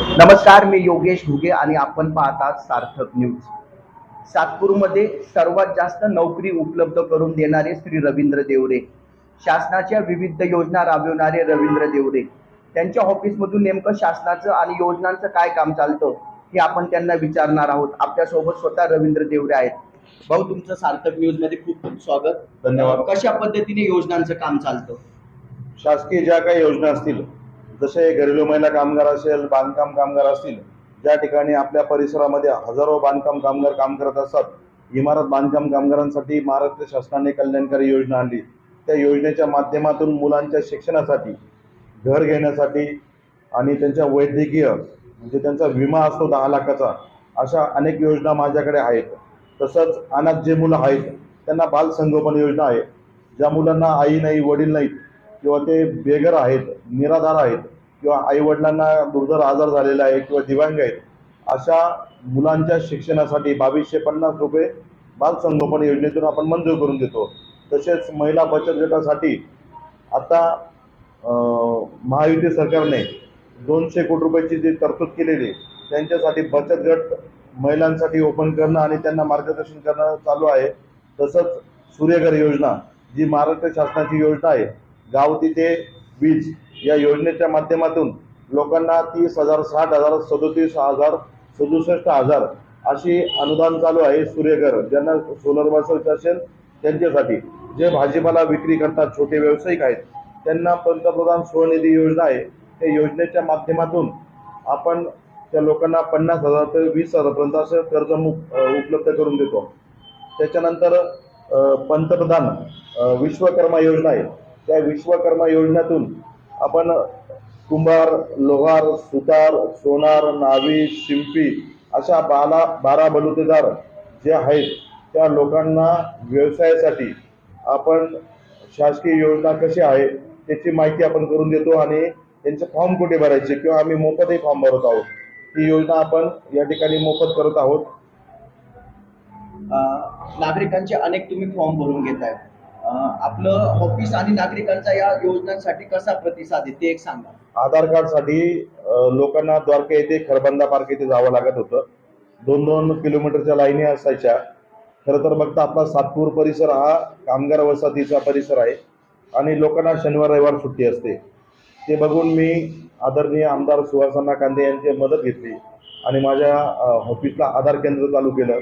नमस्कार मी योगेश घुगे आणि आपण पाहतात सार्थक न्यूज. सातपूरमध्ये सर्वात जास्त नोकरी उपलब्ध करून देणारे श्री रवींद्र देवरे. शासनाच्या विविध योजना राबविणारे रवींद्र देवरे. त्यांच्या ऑफिसमधून नेमकं शासनाचं आणि योजनांचं काय काम चालतं हे आपण त्यांना विचारणार आहोत. आपल्यासोबत स्वतः रवींद्र देवरे आहेत. भाऊ तुमचं सार्थक न्यूजमध्ये खूप खूप स्वागत. धन्यवाद. कशा पद्धतीने योजनांचं काम चालतं? शासकीय ज्या काही योजना असतील जसे घरेलू महिला कामगार असेल बांधकाम कामगार असतील ज्या ठिकाणी आपल्या परिसरामध्ये हजारो बांधकाम कामगार काम करत असतात इमारत बांधकाम कामगारांसाठी महाराष्ट्र शासनाने कल्याणकारी योजना आणली. त्या योजनेच्या माध्यमातून मुलांच्या शिक्षणासाठी घर घेण्यासाठी आणि त्यांच्या वैद्यकीय म्हणजे त्यांचा विमा असतो दहा लाखाचा अशा अनेक योजना माझ्याकडे आहेत. तसंच अनाथ जे मुलं आहेत त्यांना बालसंगोपन योजना आहे. ज्या मुलांना आई नाही वडील नाहीत किंवा ते बेघर आहेत निराधार आहेत किंवा आई वडिलांना दुर्धर आजार झालेला आहे किंवा दिव्यांग आहेत अशा मुलांच्या शिक्षणासाठी बावीसशे पन्नास रुपये बाल संगोपन योजनेतून आपण मंजूर करून देतो. तसेच महिला बचत गटासाठी आता महायुती सरकारने दोनशे कोटी रुपयाची जी तरतूद केलेली त्यांच्यासाठी बचत गट महिलांसाठी ओपन करणं आणि त्यांना मार्गदर्शन करणं चालू आहे. तसंच सूर्यघर योजना जी महाराष्ट्र शासनाची योजना आहे गाव तिथे वीज या योजनेच्या माध्यमातून लोकांना तीस हजार साठ हजार सदोतीस हजार सदुसष्ट हजार अशी अनुदान चालू आहे सूर्यघर ज्यांना सोलर बसवायचं असेल त्यांच्यासाठी. जे भाजीपाला विक्री करतात छोटे व्यावसायिक आहेत त्यांना पंतप्रधान स्वनिधी योजना आहे. त्या योजनेच्या माध्यमातून आपण त्या लोकांना पन्नास हजार ते वीस हजारपर्यंत असं कर्ज मु- उपलब्ध करून देतो. त्याच्यानंतर पंतप्रधान विश्वकर्मा योजना आहे. त्या विश्वकर्मा योजनेतून आपण कुंभार लोहार सुतार सोनार नावी शिंपी अशा बाला बारा बलुतेदार जे आहेत त्या लोकांना व्यवसायासाठी आपण शासकीय योजना कशी आहे त्याची माहिती आपण करून देतो आणि त्यांचे फॉर्म कुठे भरायचे किंवा आम्ही मोफतही फॉर्म भरत आहोत. ही योजना आपण या ठिकाणी मोफत करत आहोत. नागरिकांचे अनेक तुम्ही फॉर्म भरून घेत आहेत आपलं ऑफिस आणि नागरिकांचा या योजनांसाठी कसा प्रतिसाद आहे ते एक सांगा. आधार कार्डसाठी साठी लोकांना द्वारका येथे खरबंदा पार्क येथे जावं लागत होतं. दोन दोन किलोमीटरच्या लाईनी असायच्या. खरं तर बघता आपला सातपूर परिसर हा कामगार वसाहतीचा परिसर आहे आणि लोकांना शनिवार रविवार सुट्टी असते. ते बघून मी आदरणीय आमदार सुहासना कांदे यांची मदत घेतली आणि माझ्या ऑफिसला आधार केंद्र चालू केलं.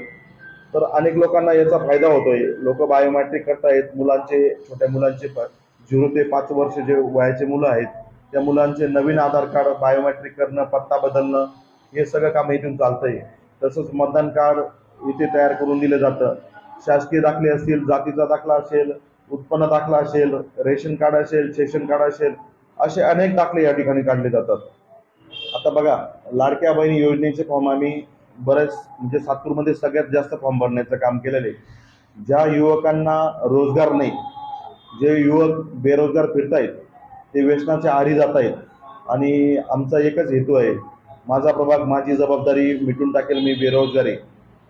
तर अनेक लोकांना याचा फायदा होतोय. लोक बायोमॅट्रिक करतायत मुलांचे छोट्या मुलांचे झिरो ते पाच वर्ष जे वयाचे मुलं आहेत त्या मुलांचे नवीन आधार कार्ड बायोमॅट्रिक करणं पत्ता बदलणं हे सगळं काम इथून चालतंय. तसंच मतदान कार्ड इथे तयार करून दिलं जातं. शासकीय दाखले असतील जातीचा दाखला असेल उत्पन्न दाखला असेल रेशन कार्ड असेल सेशन कार्ड असेल असे अनेक दाखले या ठिकाणी काढले जातात. आता बघा लाडक्या बहिणी योजनेचे फॉर्म आम्ही बरेच म्हणजे सातपूरमध्ये सगळ्यात जास्त फॉर्म भरण्याचं काम केलेलं आहे. ज्या युवकांना रोजगार नाही जे युवक बेरोजगार फिरतायत ते व्यसनाच्या आरी जात आहेत आणि आमचा एकच हेतू आहे माझा प्रभाग माझी जबाबदारी मिटून टाकेल मी बेरोजगारी.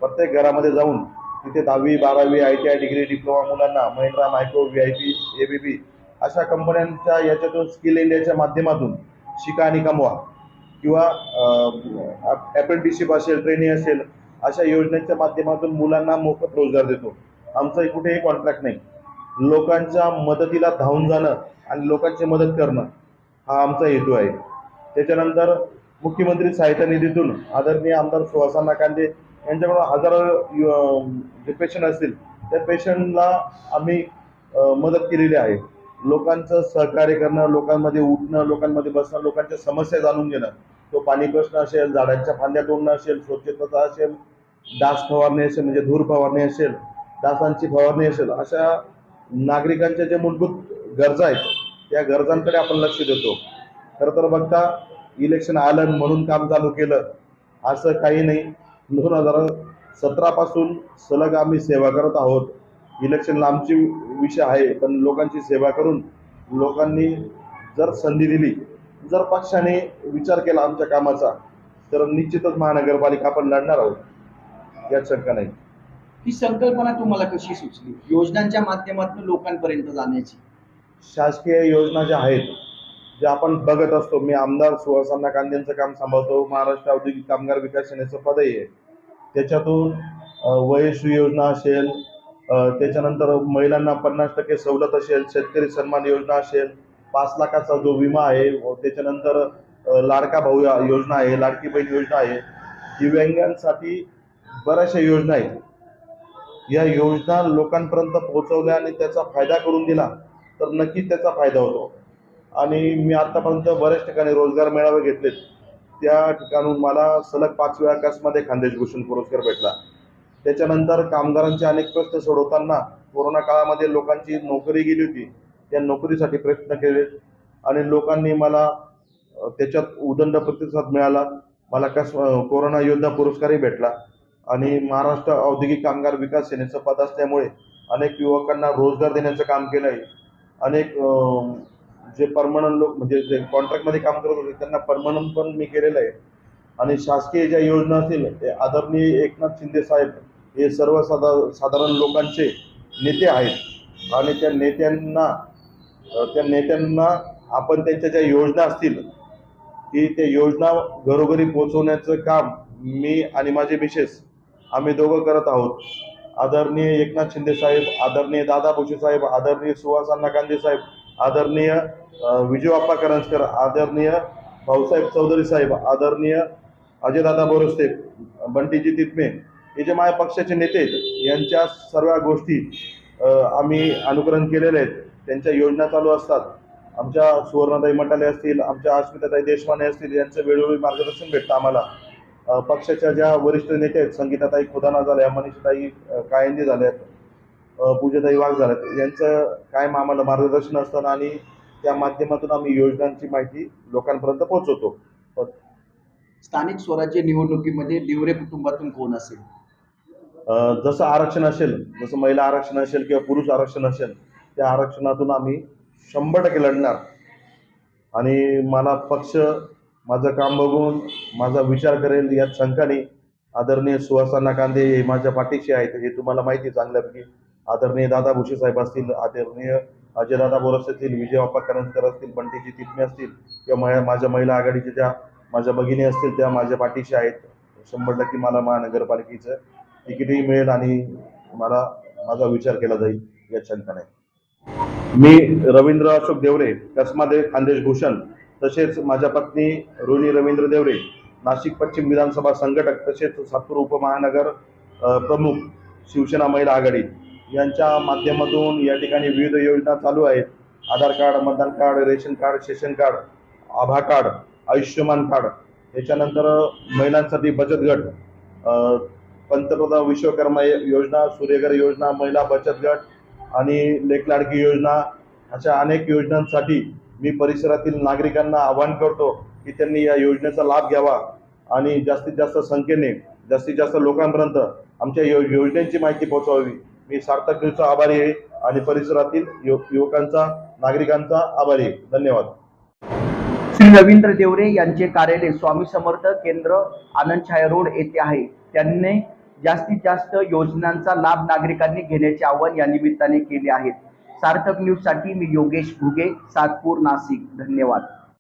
प्रत्येक घरामध्ये जाऊन तिथे दहावी बारावी I T I degree diploma मुलांना Mahindra micro V I P A B B अशा कंपन्यांच्या याच्यातून स्किल इंडियाच्या माध्यमातून शिका आणि कमवा. किंवा अप्रेंटिसशिप असेल ट्रेनिंग असेल अशा योजनेच्या माध्यमातून मुलांना मोफत रोजगार देतो. आमचा कुठेही कॉन्ट्रॅक्ट नाही. लोकांच्या मदतीला धावून जाणं आणि लोकांची मदत करणं हा आमचा हेतू आहे. त्याच्यानंतर मुख्यमंत्री सहायता निधीतून आदरणीय आमदार सुहासांना कांदे यांच्याकडून हजारो यु- जे पेशंट असतील त्या पेशंटला आम्ही मदत केलेली आहे. लोकांचं सहकार्य करणं लोकांमध्ये उठणं लोकांमध्ये बसणं लोकांच्या समस्या जाणून घेणं तो पाणी प्रश्न असेल झाडांच्या फांद्या तोडणं असेल स्वच्छता असेल डास फवारणी असेल म्हणजे धूर फवारणी असेल डासांची फवारणी असेल अशा नागरिकांच्या ज्या मूलभूत गरजा आहेत त्या गरजांकडे आपण लक्ष देतो. खरं तर बघता इलेक्शन आलं म्हणून काम चालू केलं असं काही नाही. दोन हजार सतरापासून सलग आम्ही सेवा करत आहोत. इलेक्शनला आमची विषय आहे पण लोकांची सेवा करून लोकांनी जर संधी दिली जर पक्षाने विचार केला आमच्या कामाचा तर निश्चितच महानगरपालिका आपण लढणार आहोत. यात शंका नाही. ही संकल्पना तुम्हाला कशी सुचली? योजनांच्या माध्यमातून लोकांपर्यंत जाण्याची. शासकीय योजना ज्या आहेत जे आपण बघत असतो मी आमदार सुहासांना कांद्यांचं काम सांभाळतो महाराष्ट्र औद्योगिक कामगार विकास सेनेचं पदही आहे. त्याच्यातून वयश्री योजना असेल त्याच्यानंतर महिलांना पन्नास टक्के सवलत असेल शेतकरी सन्मान योजना असेल पाच लाखाचा जो विमा आहे त्याच्यानंतर लाडका भाऊ या- योजना आहे लाडकी बहीण योजना आहे दिव्यांगांसाठी बऱ्याचशा योजना आहेत. या योजना लोकांपर्यंत पोहोचवल्या आणि त्याचा फायदा करून दिला तर नक्कीच त्याचा फायदा होतो. आणि मी आतापर्यंत बऱ्याच ठिकाणी रोजगार मेळावे घेतलेत. त्या ठिकाणून मला सलग पाच वेळा कसमध्ये खानदेश भूषण पुरस्कार भेटला. त्याच्यानंतर कामगारांचे अनेक प्रश्न सोडवताना कोरोना काळामध्ये लोकांची नोकरी गेली होती त्या नोकरीसाठी प्रयत्न केले. आणि लोकांनी मला त्याच्यात उदंड प्रतिसाद मिळाला. मला कस कोरोना योद्धा पुरस्कारही भेटला. आणि महाराष्ट्र औद्योगिक कामगार विकास सेनेचं पद असल्यामुळे अनेक युवकांना रोजगार देण्याचं काम केलं आहे अनेक जे परमनंट लोक म्हणजे जे कॉन्ट्रॅक्टमध्ये काम करत होते त्यांना परमनंट पण मी केलेलं आहे. आणि शासकीय ज्या योजना असतील ते आदरणीय एकनाथ शिंदे साहेब हे सर्वसाधा साधारण लोकांचे नेते आहेत. आणि त्या नेत्यांना त्या नेत्यांना आपण त्यांच्या ज्या योजना असतील की त्या योजना घरोघरी पोहोचवण्याचं काम मी आणि माझे मिसेस आम्ही दोघं करत आहोत. आदरणीय एकनाथ शिंदे साहेब आदरणीय दादा भुसे साहेब आदरणीय सुहास अण्णा गांधी साहेब आदरणीय विजयप्पा करंजकर आदरणीय भाऊसाहेब चौधरी साहेब आदरणीय अजयदादा बोरस्ते बंटीजी तितमे हे जे माझ्या पक्षाचे नेते आहेत यांच्या सर्व गोष्टी आम्ही अनुकरण केलेले आहेत. त्यांच्या योजना चालू असतात. आमच्या सुवर्णाताई मटाले असतील आमच्या अस्मिताताई देशमाने असतील यांचं वेळोवेळी मार्गदर्शन भेटतं आम्हाला. पक्षाच्या ज्या वरिष्ठ नेते आहेत संगीताताई खुदाना झाल्या मनीषाताई अ, कायंदे झाल्यात अ, पूजाताई वाघ झाल्यात यांचं कायम आम्हाला मार्गदर्शन असतं आणि त्या माध्यमातून आम्ही योजनांची माहिती लोकांपर्यंत पोहोचवतो. स्थानिक स्वराज्य निवडणुकीमध्ये दिवरे कुटुंबातून कोण असेल? जसं आरक्षण असेल जसं महिला आरक्षण असेल किंवा पुरुष आरक्षण असेल त्या आरक्षणातून आम्ही शंभर टक्के लढणार. आणि मला पक्ष माझं काम बघून माझा विचार करेल यात शंका नाही आदरणीय सुहासाना कांदे हे माझ्या पाठीशी आहेत हे तुम्हाला माहिती आहे चांगल्यापैकी. आदरणीय दादा भुसे साहेब असतील आदरणीय अजयदादा बोरस असतील विजयबाप्पा करंजकर असतील बंटीजी तितमे असतील किंवा मया माझ्या महिला आघाडीच्या ज्या माझ्या भगिनी असतील त्या माझ्या पाठीशी आहेत. शंभर टक्के मला महानगरपालिकेचं तिकीटही मिळेल आणि मला माझा विचार केला जाईल यात शंका नाही मी रवींद्र अशोक देवरे कसमादेव खानदेश भूषण तसेच माझ्या पत्नी रोहिणी रवींद्र देवरे नाशिक पश्चिम विधानसभा संघटक तसेच सातपूर उपमहानगर प्रमुख शिवसेना महिला आघाडी यांच्या माध्यमातून या ठिकाणी विविध योजना चालू आहेत. आधार कार्ड मतदान card ration card session card Abha card Ayushman card. याच्यानंतर महिलांसाठी बचत गट पंतप्रधान विश्वकर्मा योजना सूर्यघर योजना महिला बचत गट आणि लेखलाडकी योजना अशा अनेक योजनांसाठी मी परिसरातील नागरिकांना आवाहन करतो की त्यांनी या योजनेचा लाभ घ्यावा आणि जास्तीत जास्त संख्येने जास्तीत जास्त लोकांपर्यंत आमच्या यो योजनेची माहिती पोहोचवावी. मी सार्थक न्यूजचा आभारी आहे आणि परिसरातील यु युवकांचा नागरिकांचा आभारी आहे. धन्यवाद. श्री रवींद्र देवरे यांचे कार्यालय स्वामी समर्थ केंद्र आनंद छाया रोड येथे आहे. त्यांनी जास्तीत जास्त योजनांचा लाभ नागरिकांनी घेण्याचे आवाहन या निमित्ताने केले आहे सार्थक न्यूजसाठी मी योगेश भुगे सातपूर नाशिक. धन्यवाद.